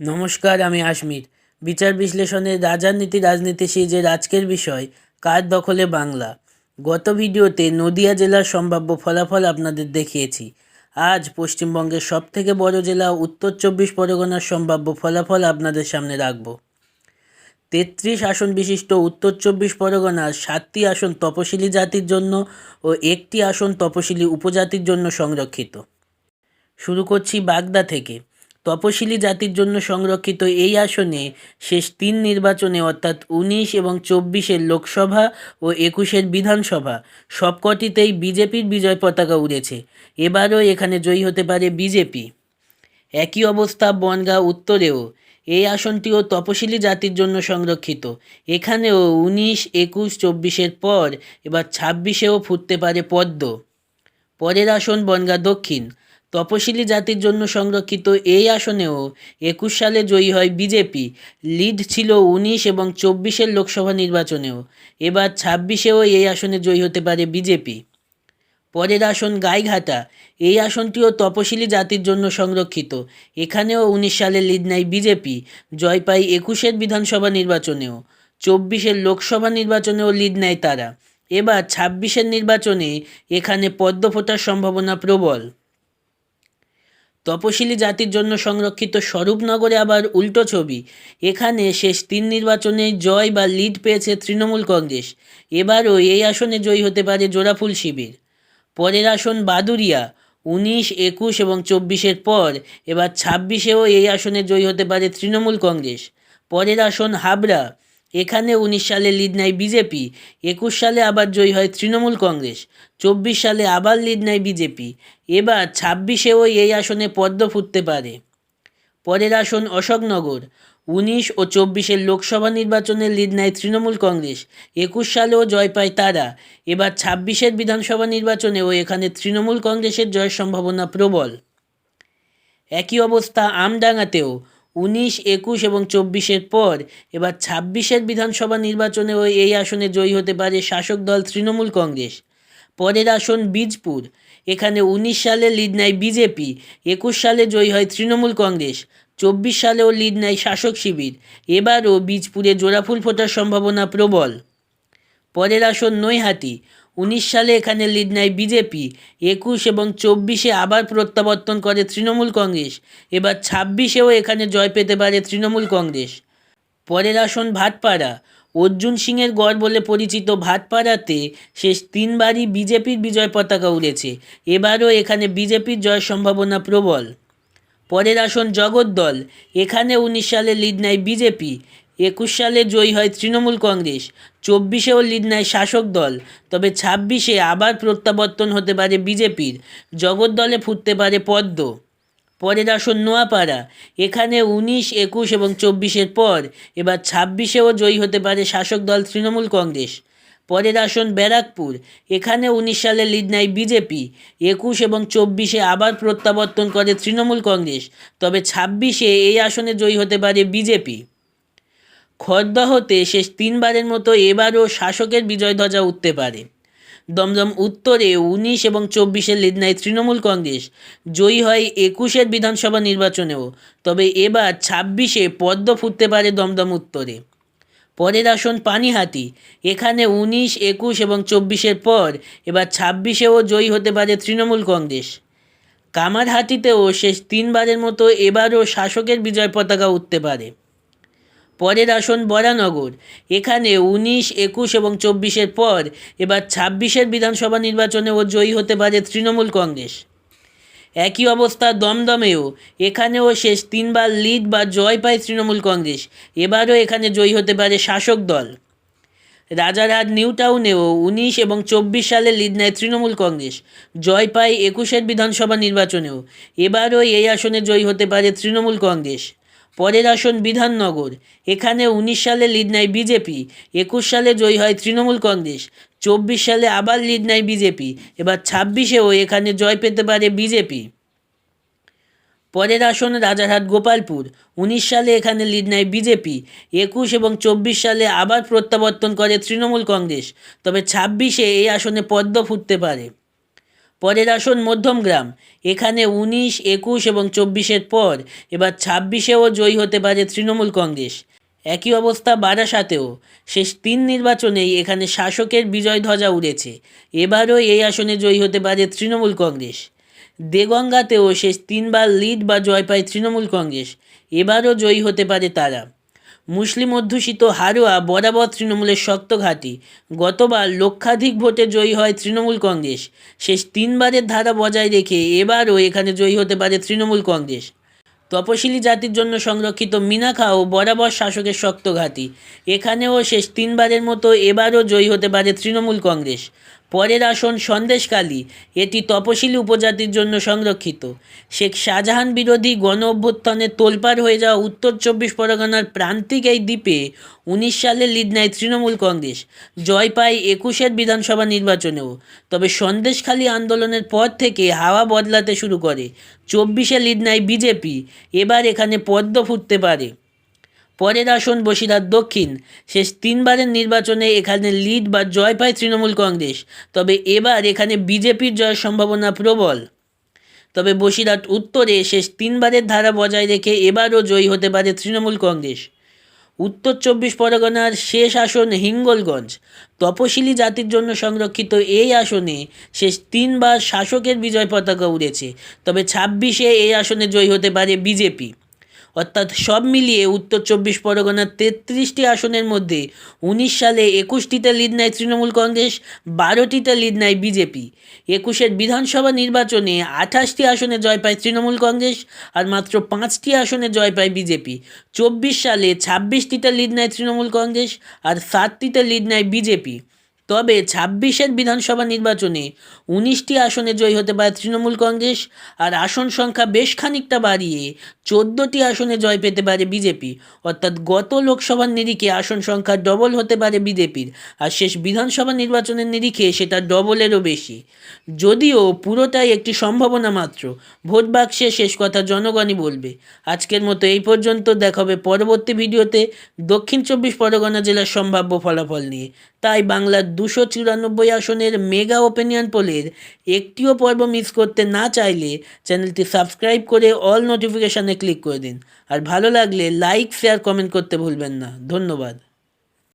নমস্কার, আমি আশমির। বিচার বিশ্লেষণের রাজনীতি রাজনীতি সিরিজের আজকের বিষয় কার দখলে বাংলা। গত ভিডিওতে নদিয়া জেলার সম্ভাব্য ফলাফল আপনাদের দেখিয়েছি। আজ পশ্চিমবঙ্গের সবথেকে বড় জেলা, উত্তর চব্বিশ পরগনার সম্ভাব্য ফলাফল আপনাদের সামনে রাখব। তেত্রিশ আসন বিশিষ্ট উত্তর চব্বিশ পরগনার সাতটি আসন তপশিলি জাতির জন্য ও একটি আসন তপশিলি উপজাতির জন্য সংরক্ষিত। শুরু করছি বাগদা থেকে। তপশিলি জাতির জন্য সংরক্ষিত এই আসনে শেষ তিন নির্বাচনে অর্থাৎ উনিশ এবং চব্বিশের লোকসভা ও একুশের বিধানসভা সবকটিতেই বিজেপির বিজয় পতাকা উড়েছে। এবারও এখানে জয়ী হতে পারে বিজেপি। একই অবস্থা বনগাঁ উত্তরেও। এই আসনটিও তপশিলি জাতির জন্য সংরক্ষিত। এখানেও উনিশ, একুশ, চব্বিশের পর, এবার ছাব্বিশেও ফুটতে পারে পদ্ম। পরের আসন বনগাঁ দক্ষিণ। তপশিলি জাতির জন্য সংরক্ষিত এই আসনেও একুশ সালে জয়ী হয় বিজেপি। লিড ছিল উনিশ এবং চব্বিশের লোকসভা নির্বাচনেও। এবার ছাব্বিশেও এই আসনে জয়ী হতে পারে বিজেপি। পরের আসন গাইঘাটা। এই আসনটিও তপশিলি জাতির জন্য সংরক্ষিত। এখানেও উনিশ সালে লিড নেয় বিজেপি। জয় পায় একুশের বিধানসভা নির্বাচনেও। চব্বিশের লোকসভা নির্বাচনেও লিড নেয় তারা। এবার ছাব্বিশের নির্বাচনে এখানে পদ্ম ফোটার সম্ভাবনা প্রবল। তপশিলি জাতির জন্য সংরক্ষিত স্বরূপনগরে আবার উল্টো ছবি। এখানে শেষ তিন নির্বাচনে জয় বা লিড পেয়েছে তৃণমূল কংগ্রেস। এবারও এই আসনে জয়ী হতে পারে জোড়াফুল শিবির। পরের আসন বাদুরিয়া উনিশ, একুশ এবং চব্বিশের পর এবার ছাব্বিশেও এই আসনে জয়ী হতে পারে তৃণমূল কংগ্রেস। পরের আসন হাবড়া। এখানে উনিশ সালে লিড নেয় বিজেপি, একুশ সালে আবার জয়ী হয় তৃণমূল কংগ্রেস, চব্বিশ সালে আবার লিড নেয় বিজেপি, এবার ছাব্বিশেও এই আসনে পদ্ম ফুটতে পারে। পরের আসন অশোকনগর, উনিশ ও চব্বিশের লোকসভা নির্বাচনে লিড নেয় তৃণমূল কংগ্রেস, একুশ সালেও জয় পায় তারা, এবার ছাব্বিশের বিধানসভা নির্বাচনেও এখানে তৃণমূল কংগ্রেসের জয়ের সম্ভাবনা প্রবল। একই অবস্থা আমডাঙ্গাতেও উনিশ, একুশ এবং চব্বিশের পর। এবার ছাব্বিশের বিধানসভা নির্বাচনেও এই আসনে জয়ী হতে পারে শাসক দল তৃণমূল কংগ্রেস। পরের আসন বীজপুর। এখানে উনিশ সালে লিড নেয় বিজেপি, একুশ সালে জয়ী হয় তৃণমূল কংগ্রেস, চব্বিশ সালেও লিড নেয় শাসক শিবির। এবারও বীজপুরে জোড়াফুল ফোটার সম্ভাবনা প্রবল। পরের আসন নৈহাটি। উনিশ সালে এখানে লিড নেয় বিজেপি। একুশ এবং চব্বিশে আবার প্রত্যাবর্তন করে তৃণমূল কংগ্রেস। এবার ছাব্বিশেও এখানে জয় পেতে পারে তৃণমূল কংগ্রেস। পরের আসন ভাটপাড়া। অর্জুন সিংয়ের গড় বলে পরিচিত ভাটপাড়াতে শেষ তিনবারই বিজেপির বিজয় পতাকা উড়েছে। এবারও এখানে বিজেপির জয়ের সম্ভাবনা প্রবল। পরের আসন জগদ্দল। এখানে উনিশ সালে লিড নেয় বিজেপি। একুশ সালে জয়ী হয় তৃণমূল কংগ্রেস। চব্বিশেও লিড নেয় শাসক দল। তবে ছাব্বিশে আবার প্রত্যাবর্তন হতে পারে বিজেপির। জগদ্দলে ফুটতে পারে পদ্ম। পরের আসন নোয়াপাড়া। এখানে উনিশ, একুশ এবং চব্বিশের পর এবার ছাব্বিশেও জয়ী হতে পারে শাসক দল তৃণমূল কংগ্রেস। পরের আসন ব্যারাকপুর। এখানে উনিশ সালে লিড নেয় বিজেপি। একুশ এবং চব্বিশে আবার প্রত্যাবর্তন করে তৃণমূল কংগ্রেস। তবে ছাব্বিশে এই আসনে জয়ী হতে পারে বিজেপি। খড়দহতে শেষ তিনবারের মতো এবারও শাসকের বিজয় ধ্বজা উঠতে পারে। দমদম উত্তরে উনিশ এবং চব্বিশে লিড নেয় তৃণমূল কংগ্রেস। জয়ী হয় একুশের বিধানসভা নির্বাচনেও। তবে এবার ছাব্বিশে পদ্ম ফুটতে পারে দমদম উত্তরে। পরের আসন পানিহাতি এখানে উনিশ, একুশ এবং চব্বিশের পর এবার ছাব্বিশেও জয়ী হতে পারে তৃণমূল কংগ্রেস। কামারহাটিতেও শেষ তিনবারের মতো এবারও শাসকের বিজয় পতাকা উঠতে পারে। পরের আসন বরানগর। এখানে উনিশ, একুশ এবং চব্বিশের পর এবার ছাব্বিশের বিধানসভা নির্বাচনেও জয়ী হতে পারে তৃণমূল কংগ্রেস। একই অবস্থা দমদমেও। এখানেও শেষ তিনবার লিড বা জয় পায় তৃণমূল কংগ্রেস। এবারও এখানে জয়ী হতে পারে শাসক দল। রাজারহাট, নিউ টাউনেও উনিশ এবং চব্বিশ সালে লিড নেয় তৃণমূল কংগ্রেস। জয় পায় একুশের বিধানসভা নির্বাচনেও। এবারও এই আসনে জয়ী হতে পারে তৃণমূল কংগ্রেস। পরের আসন বিধাননগর। এখানে উনিশ সালে লিড নেয় বিজেপি, একুশ সালে জয়ী হয় তৃণমূল কংগ্রেস, চব্বিশ সালে আবার লিড নেয় বিজেপি, এবার ছাব্বিশেও এখানে জয় পেতে পারে বিজেপি। পরের আসন রাজারহাট গোপালপুর, উনিশ সালে এখানে লিড নেয় বিজেপি, একুশ এবং চব্বিশ সালে আবার প্রত্যাবর্তন করে তৃণমূল কংগ্রেস, তবে ছাব্বিশে এই আসনে পদ্ম ফুটতে পারে। পরের আসন মধ্যমগ্রাম এখানে উনিশ, একুশ এবং চব্বিশের পর, এবার ছাব্বিশেও জয়ী হতে পারে তৃণমূল কংগ্রেস। একই অবস্থা বারাসাতেও। শেষ তিন নির্বাচনেই এখানে শাসকের বিজয় ধ্বজা উড়েছে। এবারও এই আসনে জয়ী হতে পারে তৃণমূল কংগ্রেস। দেগঙ্গাতেও শেষ তিনবার লিড বা জয় পায় তৃণমূল কংগ্রেস। এবারও জয়ী হতে পারে তারা। মুসলিম অধ্যুষিত হারোয়া বরাবর তৃণমূলের শক্ত ঘাঁটি। গতবার লক্ষাধিক ভোটে জয়ী হয় তৃণমূল কংগ্রেস। শেষ তিনবারের ধারা বজায় রেখে এবারও এখানে জয়ী হতে পারে তৃণমূল কংগ্রেস। তপশিলি জাতির জন্য সংরক্ষিত মিনাখাও বরাবর শাসকের শক্ত ঘাঁটি। এখানেও শেষ তিনবারের মতো এবারও জয়ী হতে পারে তৃণমূল কংগ্রেস। পরের আসন সন্দেশকালী এটি তপশিলি উপজাতির জন্য সংরক্ষিত। শেখ শাহজাহান বিরোধী গণ অভ্যুত্থানে তোলপাড় হয়ে যাওয়া উত্তর চব্বিশ পরগনার প্রান্তিক এই দ্বীপে উনিশ সালে লিড নেয় তৃণমূল কংগ্রেস। জয় পায় একুশের বিধানসভা নির্বাচনেও। তবে সন্দেশখালী আন্দোলনের পর থেকে হাওয়া বদলাতে শুরু করে। চব্বিশে লিড নেয় বিজেপি। এবার এখানে পদ্ম ফুটতে পারে। পরের আসন বসিরহাট দক্ষিণ। শেষ তিনবারের নির্বাচনে এখানে লিড বা জয় পায় তৃণমূল কংগ্রেস। তবে এবার এখানে বিজেপির জয়ের সম্ভাবনা প্রবল। তবে বসিরহাট উত্তরে শেষ তিনবারের ধারা বজায় রেখে এবারও জয়ী হতে পারে তৃণমূল কংগ্রেস। উত্তর চব্বিশ পরগনার শেষ আসন হিঙ্গলগঞ্জ। তপশিলি জাতির জন্য সংরক্ষিত এই আসনে শেষ তিনবার শাসকের বিজয় পতাকা উড়েছে। তবে ছাব্বিশে এই আসনে জয়ী হতে পারে বিজেপি। অর্থাৎ সব মিলিয়ে উত্তর চব্বিশ পরগনার তেত্রিশটি আসনের মধ্যে উনিশ সালে একুশটিতে লিড নেয় তৃণমূল কংগ্রেস, বারোটিতে লিড নেয় বিজেপি। একুশের বিধানসভা নির্বাচনে আঠাশটি আসনে জয় পায় তৃণমূল কংগ্রেস আর মাত্র পাঁচটি আসনে জয় পায় বিজেপি। চব্বিশ সালে ছাব্বিশটিতে লিড নেয় তৃণমূল কংগ্রেস আর সাতটিতে লিড নেয় বিজেপি। তবে ছাব্বিশের বিধানসভা নির্বাচনে উনিশটি আসনে জয়ী হতে পারে তৃণমূল কংগ্রেস, আর আসন সংখ্যা বেশ খানিকটা বাড়িয়ে চোদ্দোটি আসনে জয় পেতে পারে বিজেপি। অর্থাৎ গত লোকসভার নিরিখে আসন সংখ্যা ডবল হতে পারে বিজেপির, আর শেষ বিধানসভা নির্বাচনের নিরিখে সেটা ডবলেরও বেশি। যদিও পুরোটাই একটি সম্ভাবনা মাত্র, ভোট বাক্সে শেষ কথা জনগণই বলবে। আজকের মতো এই পর্যন্ত দেখাবে পরবর্তী ভিডিওতে দক্ষিণ চব্বিশ পরগনা জেলার সম্ভাব্য ফলাফল নিয়ে। তাই বাংলার দুশো চুরানব্বই আসনের মেগা ওপিনিয়ন পোলের একটিও পর্ব মিস করতে না চাইলে চ্যানেলটি সাবস্ক্রাইব করে অল নোটিফিকেশানে ক্লিক করে দিন। আর ভালো লাগলে লাইক শেয়ার কমেন্ট করতে ভুলবেন না। ধন্যবাদ।